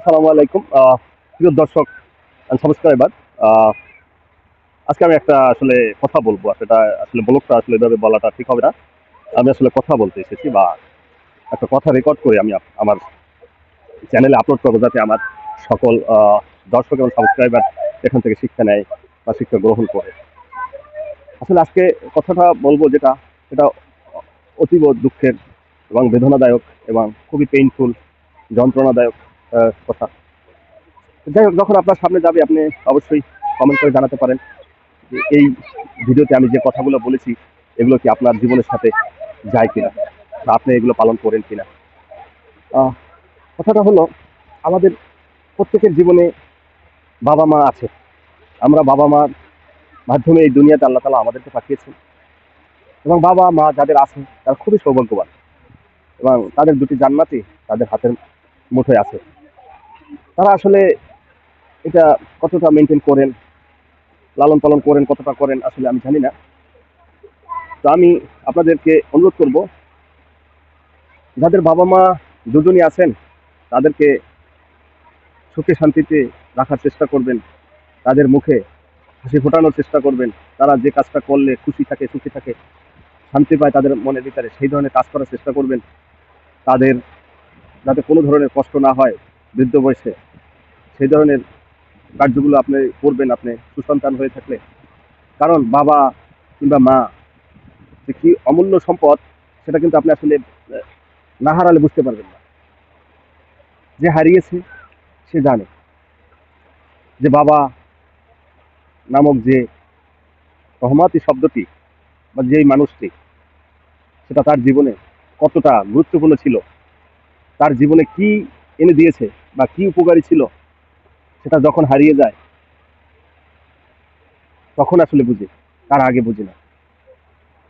আসসালামু আলাইকুম। প্রিয় দর্শক সাবস্ক্রাইবার আজকে আমি একটা আসলে কথা বলব সেটা আসলে ব্লগটা আসলে এভাবে বলাটা ঠিক হবে না। আমি আসলে কথা বলতে এসেছি বা একটা কথা রেকর্ড করে আমি আমার চ্যানেলে আপলোড করব যাতে আমার সকল দর্শক এবং সাবস্ক্রাইবার এখান থেকে শিক্ষা নেয় বা শিক্ষা গ্রহণ করে। আসলে আজকে কথাটা বলব যেটা এটা অতীব দুঃখের এবং বেদনাদায়ক এবং খুবই পেইনফুল যন্ত্রণাদায়ক কথা। যাই হোক, যখন আপনার সামনে যাবে, আপনি অবশ্যই কমেন্ট করে জানাতে পারেন যে এই ভিডিওতে আমি যে কথাগুলো বলেছি, এগুলো কি আপনার জীবনের সাথে যায় কিনা? বা আপনি এগুলো পালন করেন কিনা? কথাটা হলো, আমাদের প্রত্যেকের জীবনে বাবা মা আছে। আমরা বাবা মার মাধ্যমে এই দুনিয়াতে আল্লাহ তালা আমাদেরকে পাঠিয়েছেন। এবং বাবা মা যাদের আছে, তারা খুবই সৌভাগ্যবান। এবং তাদের দুটি জান্নাতি তাদের হাতের মুঠোয় আছে। তারা আসলে এটা কতটা মেনটেন করেন, লালন পালন করেন, কতটা করেন আসলে আমি জানি না। তো আমি আপনাদেরকে অনুরোধ করব, যাদের বাবা মা দুজনই আছেন, তাদেরকে সুখে শান্তিতে রাখার চেষ্টা করবেন, তাদের মুখে হাসি ফোটানোর চেষ্টা করবেন, তারা যে কাজটা করলে খুশি থাকে, সুখী থাকে, শান্তি পায় তাদের মনের ভিতরে, সেই ধরনের কাজ করার চেষ্টা করবেন। তাদের যাতে কোনো ধরনের কষ্ট না হয় বৃদ্ধ বয়সে সেই ধরনের কার্যগুলো আপনি করবেন, আপনি সুসন্তান হয়ে থাকলে। কারণ বাবা কিংবা মা যে কি অমূল্য সম্পদ, সেটা কিন্তু আপনি আসলে না হারালে বুঝতে পারবেন না। যে হারিয়েছে, সে জানে। যে বাবা নামক যে রহমাতি শব্দটি বা যেই মানুষটি, সেটা তার জীবনে কতটা গুরুত্বপূর্ণ ছিল, তার জীবনে কি এনে দিয়েছে বা কি উপকারী ছিল, সেটা যখন হারিয়ে যায়, তখন আসলে বুঝি, তার আগে বুঝি না।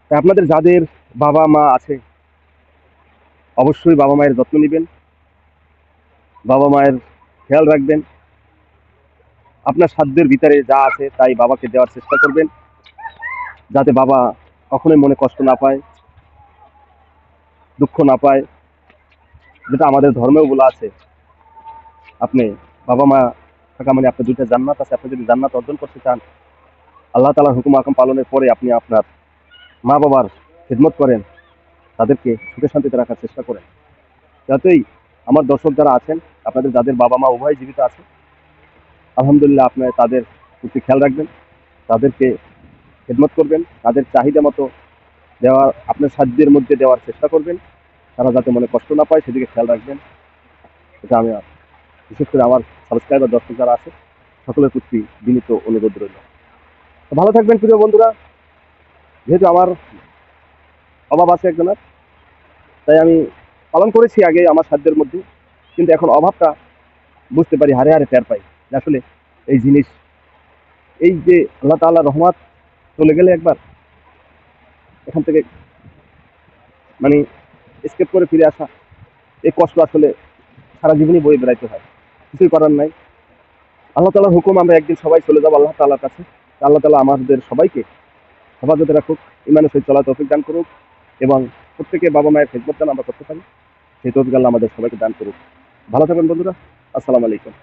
তাই আপনাদের যাদের বাবা মা আছে, অবশ্যই বাবা মায়ের যত্ন নেবেন, বাবা মায়ের খেয়াল রাখবেন, আপনার সাধ্যের ভিতরে যা আছে তাই বাবাকে দেওয়ার চেষ্টা করবেন, যাতে বাবা কখনোই মনে কষ্ট না পায়, দুঃখ না পায়, যেটা আমাদের ধর্মেও বলা আছে আপনি বাবা মা থাকা মানে আপনার দুইটা জান্নাত আছে, আপনি যদি জান্নাত অর্জন করতে চান, আল্লাহ তালার হুকুম আকাম পালনের পরে আপনি আপনার মা বাবার খেদমত করেন, তাদেরকে সুখে শান্তিতে রাখার চেষ্টা করেন। যাতেই আমার দর্শক যারা আছেন, আপনাদের যাদের বাবা মা উভয় জীবিত আছে, আলহামদুলিল্লাহ আপনি তাদের প্রতি খেয়াল রাখবেন, তাদেরকে খেদমত করবেন, তাদের চাহিদা মতো দেওয়ার আপনার সাধ্যের মধ্যে দেওয়ার চেষ্টা করবেন, তারা যাতে মনে কষ্ট না পায়, সেদিকে খেয়াল রাখবেন। এটা আমি বিশেষ করে আমার সাবস্ক্রাইবার দর্শক যারা আছে, সকলের প্রতি বিনীত অনুরোধ রইল। ভালো থাকবেন প্রিয় বন্ধুরা। যেহেতু আমার অভাব আছে একজনের, তাই আমি পালন করেছি আগে আমার সাধ্যের মধ্যে, কিন্তু এখন অভাবটা বুঝতে পারি, হারে হারে টের পাই আসলে এই জিনিস, এই যে আল্লাহ তাআলা রহমত চলে গেলে একবার এখান থেকে মানে স্কেপ করে ফিরে আসা, এই কষ্ট আসলে সারা জীবনই বয়ে বেড়াইতে হয়। কিছুই করার নাই। আল্লাহ তালার হুকুম, আমরা একদিন সবাই চলে যাব আল্লাহ তালার কাছে। আল্লাহ তালা আমাদের সবাইকে হেফাজতে রাখুক ইমানের সহিত চলা তৌফিক দান করুক এবং প্রত্যেকে বাবা মায়ের খেদমত দান আমরা করতে পারি, সেই তৌফিক আল্লাহ আমাদের সবাইকে দান করুক। ভালো থাকবেন বন্ধুরা, আসসালামু আলাইকুম।